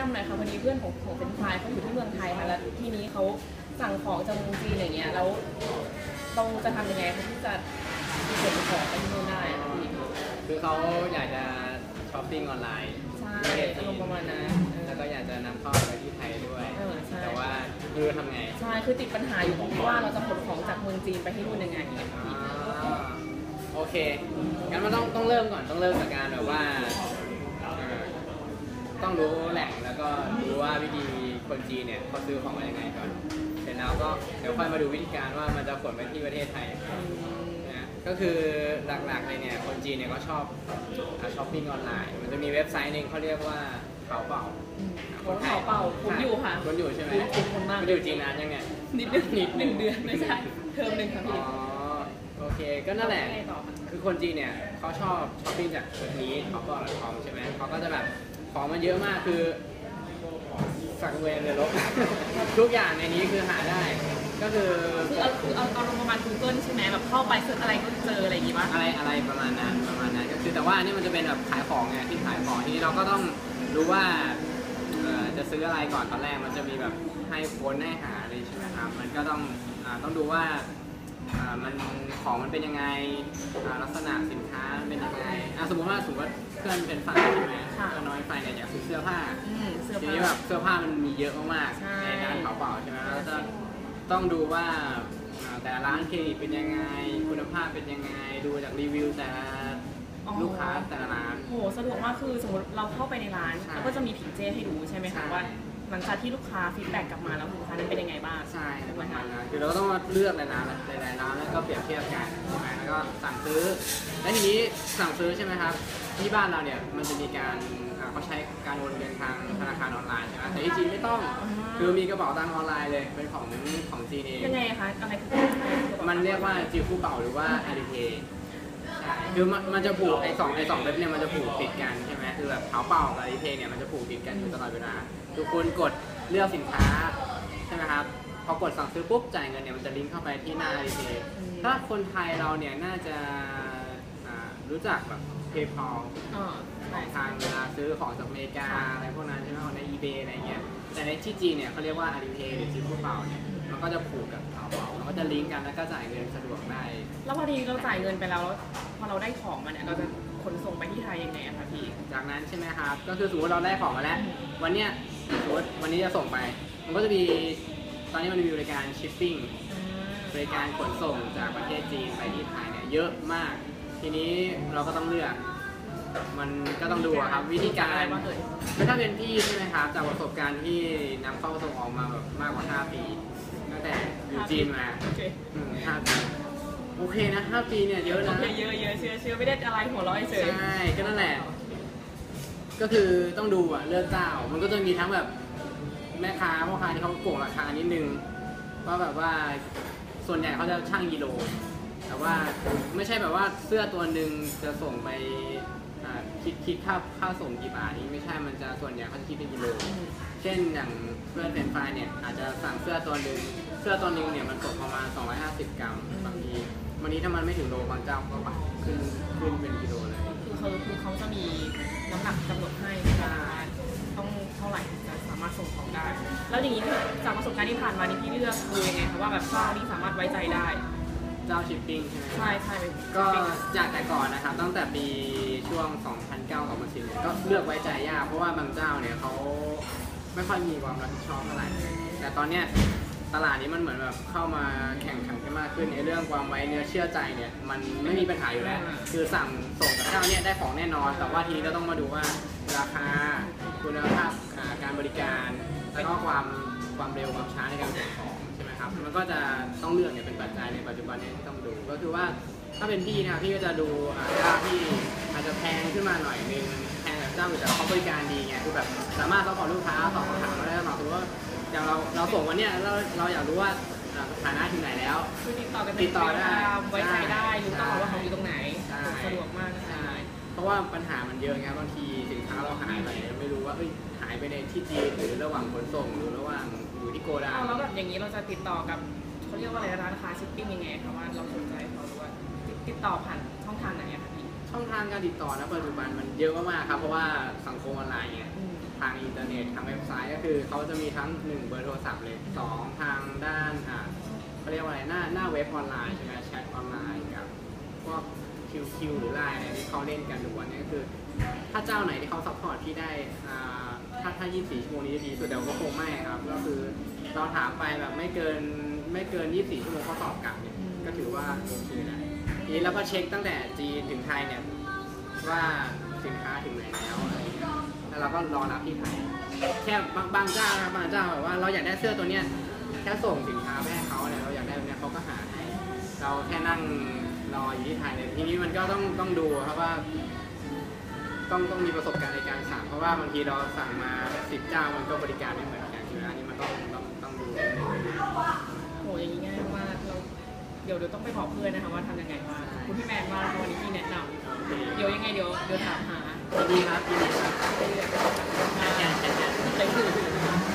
นำหน่อยค่ะพอดีเพื่อนของของเป็นไฟล์เขาอยู่ที่เมืองไทยค่ะแล้วทีนี้เขาสั่งของจากเมืองจีนอย่างเงี้ยแล้วเราจะทำยังไงคะที่จะขนของไปที่นู่นได้อะพี่คือเขาอยากจะช้อปปิ้งออนไลน์ใช่ประเทศอาจีรมนณ์ประมาณนั้นเออ แล้วก็อยากจะนำเข้าไปที่ไทยด้วย เออใช่ แต่ว่าไม่รู้ทำไงใช่คือติดปัญหาอยู่ตรงที่ว่าเราจะขนของจากเมืองจีนไปให้นู่นยังไงเนี่ยอ่าโอเคงั้นมันต้องต้องเริ่มก่อนต้องเริ่มจากการแบบว่าเอ่อ ต้องรู้แหล่งแล้วก็รู้ว่าวิธีคนจีนเนี่ยเขาซื้อของมายังไงก่อน เสร็จแล้วก็เดี๋ยวค่อยมาดูวิธีการว่ามันจะขนไปที่ประเทศไทยอืมนะก็คือหลักๆเลยเนี่ยคนจีนเนี่ยก็ชอบช้อปปิ้งออนไลน์มันจะมีเว็บไซต์หนึ่งเขาเรียกว่าเขาเป่าของเขาเป่าผมอยู่ค่ะคนอยู่ใช่ไหมคุ้นคุ้นมากมันอยู่จีนนานยังไงนิดนึงนิดหนึ่งเดือนไม่ใช่เทอมหนึ่งค่ะอ๋อพี่โอเคก็นั่นแหละล้วไงต่อคะคือคนจีนเนี่ยเขาชอบช้อปปิ้งจากเว็บนี้เขาก็คอมใช่ไหมเขาก็จะแบบ ของมันเยอะมากคือสักเวรเลยลบทุกอย่างในนี้คือหาได้ ก็คือคือเอาคือเอาเอาลงประมาณ Google ใช่ไหมแบบเข้าไปเสิร์ชอะไรก็เจออะไรอย่างงี้ป่ะอะไรอะไรประมาณนั้นประมาณนั้นก็คือแต่ว่าอันนี่มันจะเป็นแบบขายของไงที่ขายของทีนี้เราก็ต้องรู้ว่าเอ่อจะซื้ออะไรก่อนตอนแรกมันจะมีแบบให้ค้นให้หาอะไรใช่ไหมครับมันก็ต้องอาต้องดูว่าอ่ามันของมันเป็นยังไงอ่าลักษณะสินค้าเป็นยังไงอะสมมติว่าสมมติว่าเพื่อนเป็นฝ่ายใช่ไหม ค่ะก็น้อยฝ่ายเนี่ยอยากซื้อเสื้อผ้าอืมเสื้อทีผ้า นี้แบบเสื้อผ้ามันมีเยอะมากใช่ ๆในร้านเผาเปล่าใช่ไหมแล้วจะต้องดูว่าอ่าแต่ละร้านเครดิตเป็นยังไง คุณภาพเป็นยังไง ดูจากรีวิวแต่ละลูกค้าแต่ละร้านโหสะดวกมากคือสมมติเราเข้าไปในร้านใช่แล้วก็จะมีผิงเจให้ดูใช่ไหมใช่ คะว่าหลังจากที่ลูกค้าฟีดแบ็กกลับมาแล้วสินค้านั้นเป็นยังไงบ้างใช่ถูกปไหมระมาคะณนั้นคือเราก็ต้องมาเลือกหลายร้านหลายๆร้านแล้วก็เปรียบเทียบกันใช่ไหมแล้วก็สั่งซื้อ และทีนี้สั่งซื้อใช่ไหมครับ ที่บ้านเราเนี่ยมันจะมีการอ่าเขาใช้การโอนเงินทางธนาคารออนไลน์ใช่ไหมแต่ที่จีนไม่ต้อง คือมีกระเป๋าตังค์ออนไลน์เลยเป็นของของจีนเอง ยังไงคะอะไรคือมันเรียกว่าจิวคู่เป่าหรือว่า Alipay ใช่คือมันมันจะผูกไอ้สองไอ้สองเว็บเนี่ยมันจะผูกติดกันใช่ไหมคือแบบเผาเป่ากับ Alipay เนี่ยมันจะผูกติดกันอยู่ตลอดเวลาทุกคนกดเลือกสินค้าใช่ไหมครับพอกดสั่งซื้อปุ๊บจ่ายเงินเนี่ยมันจะลิงก์เข้าไปที่หน้า Alipay ถ้าคนไทยเราเนี่ยน่าจะอ่ารู้จักแบบ PayPal อ๋อขใช่องทางเวลาซื้อของจากอเมริกาอะไรพวกนั้นใช่ไหมของใน eBay อะไรเงี้ย แต่ในที่จีนเนี่ยเขาเรียกว่า Alipay หรือจิวคู่เป่าเนี่ยมันก็จะผูกกับเผาเป่ามันก็จะลิงก์กันแล้วก็จ่ายเงินสะดวกได้ แล้วพอดีเราจ่ายเงินไปแล้วพอเราได้ของมาเนี่ยเราจะขนส่งไปที่ไทยยังไงอะคะพี่ จากนั้นใช่ไหมครับ ก็คือสมมติเราได้ของมาแล้ว วันเนี้ยสมมติวันนี้จะส่งไป มันก็จะมีตอนนี้มันมีบริการชิปปิ้งบริการขนส่งจากประเทศจีนไปที่ไทยเนี่ยเยอะมาก ทีนี้เราก็ต้องเลือก มันก็ต้องดูอะครับ วิธีการว่าเอ่ยคือถ้าเป็นพี่ใช่ไหมครับจากประสบการณ์ที่นำเข้าส่งออกมาแบบมากกว่า 5 ปีตั้งแต่อยู่จีนมาโอเคอืม5ปีโอเคนะ5ปีเนี่ยเยอะโอนะเคเยอะเยอะเชื่อเชื่อไม่ได้อะไรหัวเร้อยเฉยใช่ก็นั่นแหละ ก็คือต้องดูอะเลือกเจ้า มันก็จะมีทั้งแบบแม่ค้าพ่อค้าที่เขาโกงราคานิดนึงว่าแบบว่าส่วนใหญ่เขาจะช่างกิโล แต่ว่าไม่ใช่แบบว่าเสื้อตัวหนึ่งจะส่งไปอ่าคิดคิดค่าค่าส่งกี่บาทนี่ไม่ใช่มันจะส่วนใหญ่เขาจะคิดเป็นกิโลเช่นอย่างเพื่อนเป็นไฟล์เนี่ยอาจจะสั่งเสื้อตัวหนึ่งเสื้อตัวหนึ่งเนี่ยมันตกประมาณ 250 กรัมบางทีวันนี้ถ้ามันไม่ถึงโลบางเจ้าก็ปรับขึ้นขึ้นเป็นกิโลเลย คือเขาคือเขาจะมีน้ำหนักกำหนดให้ว่าต้องเท่าไหร่ถึงจะสามารถส่งของได้ แล้วอย่างนี้จากประสบการณ์ที่ผ่านมานี่พี่เลือกดูยังไงคะว่าแบบเจ้านี้สามารถไว้ใจได้ เจ้าชิปปิ้งใช่ไหมใช่ใช่เป็นก็จากแต่ก่อนนะครับ ตั้งแต่ปีช่วง 2009 2010เนี่ยก็เลือกไว้ใจยากเพราะว่าบางเจ้าเนี่ยเขาไม่ค่อยมีความรับผิดชอบเท่าไหร่ แต่ตอนเนี้ยตลาดนี้มันเหมือนแบบเข้ามาแข่งขันกันมากขึ้นในเรื่องความไว้เนื้อเชื่อใจเนี่ยมันไม่มีปัญหาอยู่แล้ว คือสั่งส่งกับเจ้าเนี่ยได้ของแน่นอน แต่ว่าทีนี้ก็ต้องมาดูว่าราคาคุณภาพอ่าการบริการแล้วก็ความความเร็วความช้าในการส่งของ ใช่ไหมครับ มันก็จะต้องเลือกเนี่ยเป็นปัจจัยในปัจจุบันเนี่ยที่ต้องดู ก็คือว่าถ้าเป็นพี่นะครับพี่ก็จะดูอ่าเจ้าที่อาจจะแพงขึ้นมาหน่อยนึงแพงแบบเจ้าอื่นแต่เขาบริการดีไงคือแบบสามารถซัพพอร์ตลูกค้าตอบคำถามเราได้ตลอดสมมติว่าอย่างเราเราส่งวันเนี้ยเราเราอยากรู้ว่าอ่าสถานะถึงไหนแล้ว คือติดต่อกันติดต่อได้ไว้ใจได้รู้ตลอดว่าใช่เขาอยู่ตรงไหน ใช่ สะดวกมากนะคะใช่เพราะว่าปัญหามันเยอะไงบางทีสินค้าเราหายไปไม่รู้ ว่าเอ้ยหายไปในที่จีนหรือระหว่างขนส่งหรือระหว่างอยู่ที่โกดัง เอาแล้วแบบอย่างนี้เราจะติดต่อกับเขาเรียกว่าอะไรร้านค้าชิปปิ้งยังไงคะว่าเราสนใจเขาหรือว่าติดติดต่อผ่านช่องทางไหนอะคะพี่ช่องทางการติดต่อนะปัจจุบันมันเยอะมากๆครับ เพราะว่าสังคมออนไลน์ไงอืมทางอินเทอร์เน็ตทางเว็บไซต์ก็คือเขาจะมีทั้งหนึ่งเบอร์โทรศัพท์เลยสองทางด้านอ่าเขาเรียกว่าอะไรหน้าหน้าเว็บออนไลน์ใช่ไหมแชทออนไลน์กับพวก คิวคิวหรือไลน์อะไรที่เขาเล่นกันทุกวันนี้ก็คือ ถ้าเจ้าไหนที่เขาซัพพอร์ตพี่ได้อ่าถ้าถ้า 24 ชั่วโมงนี้จะดีสุดแต่ก็คงไม่ครับ ก็คือเราถามไปแบบไม่เกินไม่เกิน 24 ชั่วโมงเขาตอบกลับเนี่ยก็ถือว่าโอเคนะทีนี้เราก็เช็คตั้งแต่จีนถึงไทยเนี่ยว่าสินค้าถึงไหนแล้วอะไรเงี้ยแล้วเราก็รอรับที่ไทย แค่บางบางเจ้านะครับบางเจ้าแบบว่าเราอยากได้เสื้อตัวเนี้ยแค่ส่งสินค้าไปให้เขาเนี่ยเราอยากได้ตัวเนี้ยเขาก็หาให้ เราแค่นั่ง รออยู่ที่ไทยเนี่ยทีนี้มันก็ต้องต้องดูครับว่า ต้องต้องมีประสบการณ์ในการสั่งเพราะว่าบางทีเราสั่งมาสิบเจ้ามันก็บริการไม่เหมือนกันอยู่แล้วอันนี่มันต้องต้องต้องดูโหอย่างนี้ง่ายมากเราเดี๋ยวเดี๋ยวต้องไปบอกเพื่อนนะคะว่าทำยังไงบ้าคุณพี่แมนว่าวันนี้มีแนะนำเดี๋ยวยังไงเดี๋ยวเดี๋ยวถามหาสวัสดีครับดีครับไปเงานอยๆไปต่อกันนะคะใจถึ